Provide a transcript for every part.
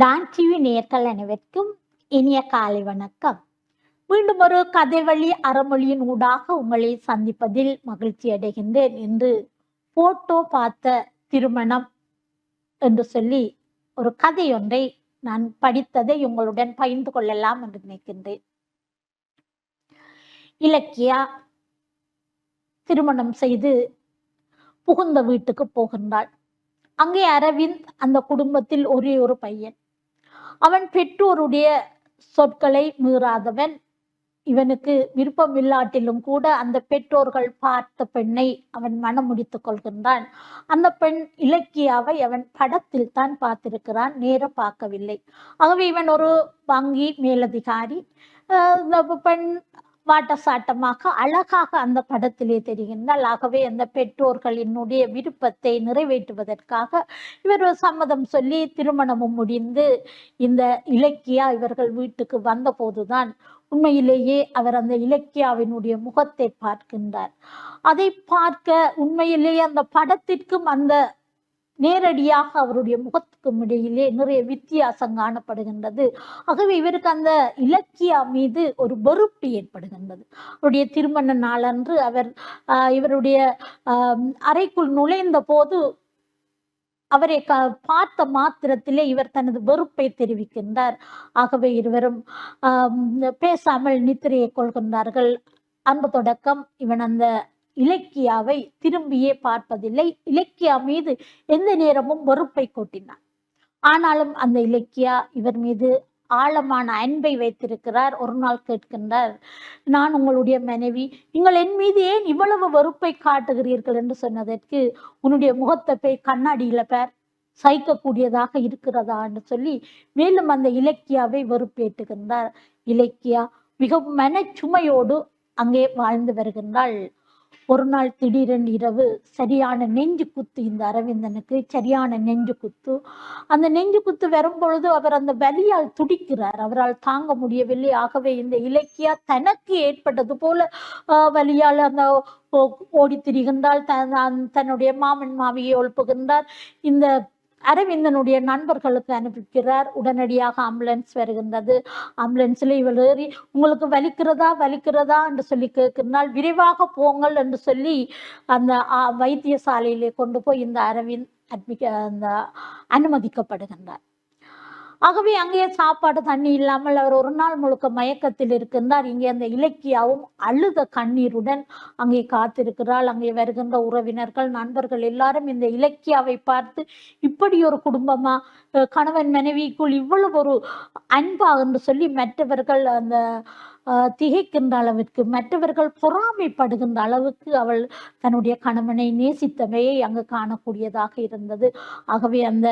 Don TV நேர்கள் அனைவருக்கும் இனிய காலை வணக்கம். மீண்டும் ஒரு கதை வழி அறமொழியின் ஊடாக உங்களை சந்திப்பதில் மகிழ்ச்சி அடைகின்றேன் என்று போட்டோ பார்த்த திருமணம் என்று சொல்லி ஒரு கதை ஒன்றை நான் படித்ததை உங்களுடன் பகிர்ந்து கொள்ளலாம் என்று நினைக்கின்றேன். இலக்கியா திருமணம் செய்து புகுந்த வீட்டுக்கு போகின்றாள். அங்கே அரவிந்த் அந்த குடும்பத்தில் ஒரே ஒரு பையன். அவன் பெற்றோருடைய சொற்களை மீறாதவன். இவனுக்கு விருப்பம் இல்லாட்டிலும் கூட அந்த பெற்றோர்கள் பார்த்த பெண்ணை அவன் மனம் முடித்து கொள்கின்றான். அந்த பெண் இலக்கியாவை அவன் படத்தில் தான் பார்த்திருக்கிறான் நேர பார்க்கவில்லை. ஆகவே இவன் ஒரு வங்கி மேலதிகாரி. இந்த பெண் வாட்டசாட்டமாக அழகாக அந்த படத்திலே தெரிகின்றால் ஆகவே அந்த பெற்றோர்களினுடைய விருப்பத்தை நிறைவேற்றுவதற்காக இவர் சம்மதம் சொல்லி திருமணமும் முடிந்து இந்த இலக்கியா இவர்கள் வீட்டுக்கு வந்தபோதுதான் உண்மையிலேயே அவர் அந்த இலக்கியாவினுடைய முகத்தை பார்க்கின்றார். அதை பார்க்க உண்மையிலேயே அந்த படத்திற்கும் அந்த நேரடியாக அவருடைய முகத்துக்கும் இடையிலே நிறைய வித்தியாசம் காணப்படுகின்றது. ஆகவே இவருக்கு அந்த இலக்கியா மீது ஒரு வெறுப்பு ஏற்படுகின்றது. அவருடைய திருமண நாளன்று அவர் ஆஹ் இவருடைய ஆஹ் அறைக்குள் நுழைந்த போது அவரை க பார்த்த மாத்திரத்திலே இவர் தனது வெறுப்பை தெரிவிக்கின்றார். ஆகவே இருவரும் ஆஹ் பேசாமல் நித்திரையை கொள்கின்றார்கள். அன்பு தொடக்கம். இவன் அந்த இலக்கியாவை திரும்பியே பார்ப்பதில்லை. இலக்கியா மீது எந்த நேரமும் வெறுப்பை கொட்டினான். ஆனாலும் அந்த இலக்கியா இவர் மீது ஆழமான அன்பை வைத்திருக்கிறார். ஒரு நாள் கேட்கின்றார் நான் உங்களுடைய மனைவி. நீங்கள் என் மீது ஏன் இவ்வளவு வெறுப்பை காட்டுகிறீர்கள்? என்று சொன்னதற்கு உன்னுடைய முகத்தை போய் கண்ணாடியில பேர். சகிக்கக்கூடியதாக இருக்கிறதா? என்று சொல்லி மேலும் அந்த இலக்கியாவை வெறுப்பேற்றுகின்றார். இலக்கியா மிகவும் மனச்சுமையோடு அங்கே வாழ்ந்து வருகின்றாள். ஒரு நாள் திடீரென் இரவு சரியான நெஞ்சு குத்து இந்த அரவிந்தனுக்கு சரியான நெஞ்சு குத்து. அந்த நெஞ்சு குத்து வரும் பொழுது அவர் அந்த வலியால் துடிக்கிறார். அவரால் தாங்க முடியவில்லை. ஆகவே இந்த இலக்கியா தனக்கு ஏற்பட்டது போல வலியால் அந்த ஓ- ஓடித் திரிகின்றால் தன் தன்னுடைய மாமன் மாவியை ஒழுப்புகின்றார் இந்த அரவிந்தனுடைய நண்பர்களுக்கு அனுப்பிக்கிறார் உடனடியாக ஆம்புலன்ஸ் வருகின்றது. ஆம்புலன்ஸ்ல இவள் ஏறி உங்களுக்கு வலிக்கிறதா? வலிக்கிறதா? என்று சொல்லி கேட்கின்றால் விரைவாக போங்கள் என்று சொல்லி அந்த வைத்தியசாலையிலே கொண்டு போய் இந்த அரவிந்த் அட்மிக்க அந்த அனுமதிக்கப்படுகின்றார். ஆகவே அங்கே சாப்பாடு தண்ணி இல்லாமல் அவர் ஒரு நாள் முழுக்க மயக்கத்தில் இருக்கின்றார். இங்கே அந்த இலக்கியாவும் அழுத கண்ணீருடன் அங்கே காத்திருக்கிறாள். அங்கே வருகின்ற உறவினர்கள் நண்பர்கள் எல்லாரும் இந்த இலக்கியாவை பார்த்து இப்படி ஒரு குடும்பமா? அஹ் கணவன் மனைவிக்குள் இவ்வளவு ஒரு அன்பா என்று சொல்லி மற்றவர்கள் அந்த திகைக்கின்ற அளவிற்கு மற்றவர்கள் பொறாமைப்படுகின்ற அளவுக்கு அவள் தன்னுடைய கணவனை நேசித்தமையை அங்கு காணக்கூடியதாக இருந்தது. ஆகவே அந்த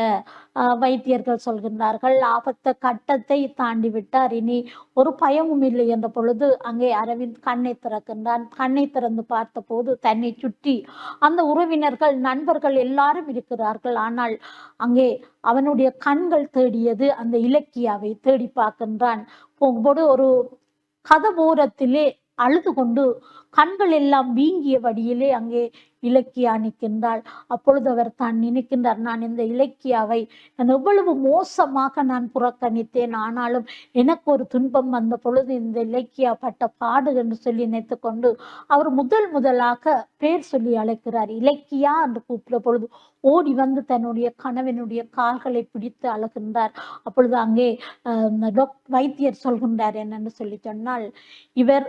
அஹ், வைத்தியர்கள் சொல்கின்றார்கள் ஆபத்த கட்டத்தை தாண்டி விட்டார் இனி ஒரு பயமும் இல்லை என்ற பொழுது அங்கே அரவிந்த் கண்ணை திறக்கின்றான். கண்ணை திறந்து பார்த்தபோது தன்னை சுற்றி அந்த உறவினர்கள் நண்பர்கள் எல்லாரும் இருக்கிறார்கள். ஆனால் அங்கே அவனுடைய கண்கள் தேடியது அந்த இலக்கியாவை தேடி பார்க்கின்றான். போகும்போது ஒரு கதவோரத்திலே அழுது கொண்டு கண்கள் எல்லாம் வீங்கிய வடியிலே அங்கே இலக்கியா நிற்கின்றாள். அப்பொழுது அவர் தான் நினைக்கின்றார் நான் இந்த இலக்கியாவை நான் எவ்வளவு மோசமாக நான் புறக்கணித்தேன். ஆனாலும் எனக்கு ஒரு துன்பம் வந்த பொழுது இந்த இலக்கியா பட்ட பாடு என்று சொல்லி நினைத்து கொண்டு அவர் முதல் முதலாக பேர் சொல்லி அழைக்கிறார். இலக்கியா என்று கூப்பிட்ட பொழுது ஓடி வந்து தன்னுடைய கணவனுடைய கால்களை பிடித்து அழுகின்றார். அப்பொழுது அங்கே ஆஹ், வைத்தியர் சொல்கின்றார் என்னன்னு சொல்லி சொன்னால் இவர்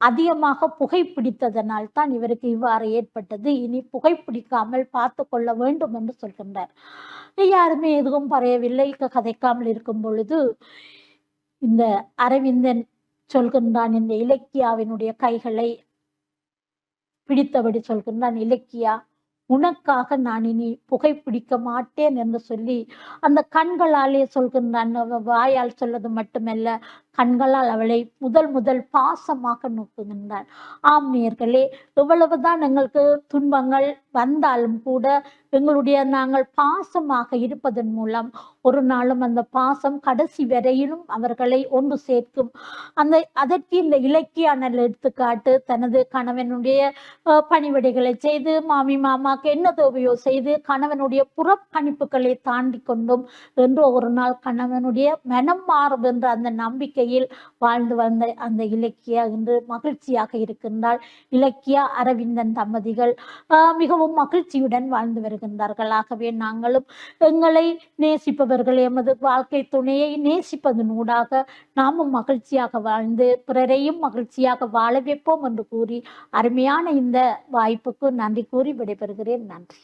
அதிகமாக புகைப்பிடித்ததனால் தான் இவருக்கு இவ்வாறு ஏற்பட்டது. இனி புகைப்பிடிக்காமல் பார்த்து கொள்ள வேண்டும் என்று சொல்கின்றார். யாருமே எதுவும் பறையவில்லை கதைக்காமல் இருக்கும் பொழுது இந்த அரவிந்தன் சொல்கின்றான் இந்த இலக்கியாவினுடைய கைகளை பிடித்தபடி சொல்கின்றான் இலக்கியா உனக்காக நான் இனி புகைப்பிடிக்க மாட்டேன் என்று சொல்லி அந்த கண்களாலே சொல்கின்றான் வாயால் சொல்வது மட்டுமல்ல கண்களால் அவளை முதல் முதல் பாசமாக நோக்குகின்றான் ஆம் நேர்களே எவ்வளவுதான் எங்களுக்கு துன்பங்கள் வந்தாலும் கூட எங்களுடைய நாங்கள் பாசமாக இருப்பதன் மூலம் ஒரு நாளும் அந்த பாசம் கடைசி வரையிலும் அவர்களை ஒன்று சேர்க்கும். அந்த அதற்கு இந்த இலக்கிய அனல் எடுத்துக்காட்டு தனது கணவனுடைய பணிவிடைகளை செய்து மாமி மாமாக்கு என்ன தேவையோ செய்து கணவனுடைய புறக்கணிப்புகளை தாண்டி கொண்டும் என்று ஒரு நாள் கணவனுடைய மனம் மாறும் என்ற அந்த நம்பிக்கையில் வாழ்ந்து வந்த அந்த இலக்கியா இன்று மகிழ்ச்சியாக இருக்கின்றாள். இலக்கியா அரவிந்தன் தம்பதிகள் மிகவும் மகிழ்ச்சியுடன் வாழ்ந்து வருகின்றார்கள். ஆகவே நாங்களும் எங்களை நேசிப்பவர் அவர்கள் எமது வாழ்க்கை துணையை நேசிப்பதனூடாக நாமும் மகிழ்ச்சியாக வாழ்ந்து பிறரையும் மகிழ்ச்சியாக வாழ வைப்போம் என்று கூறி அருமையான இந்த வாய்ப்புக்கு நன்றி கூறி விடைபெறுகிறேன். நன்றி.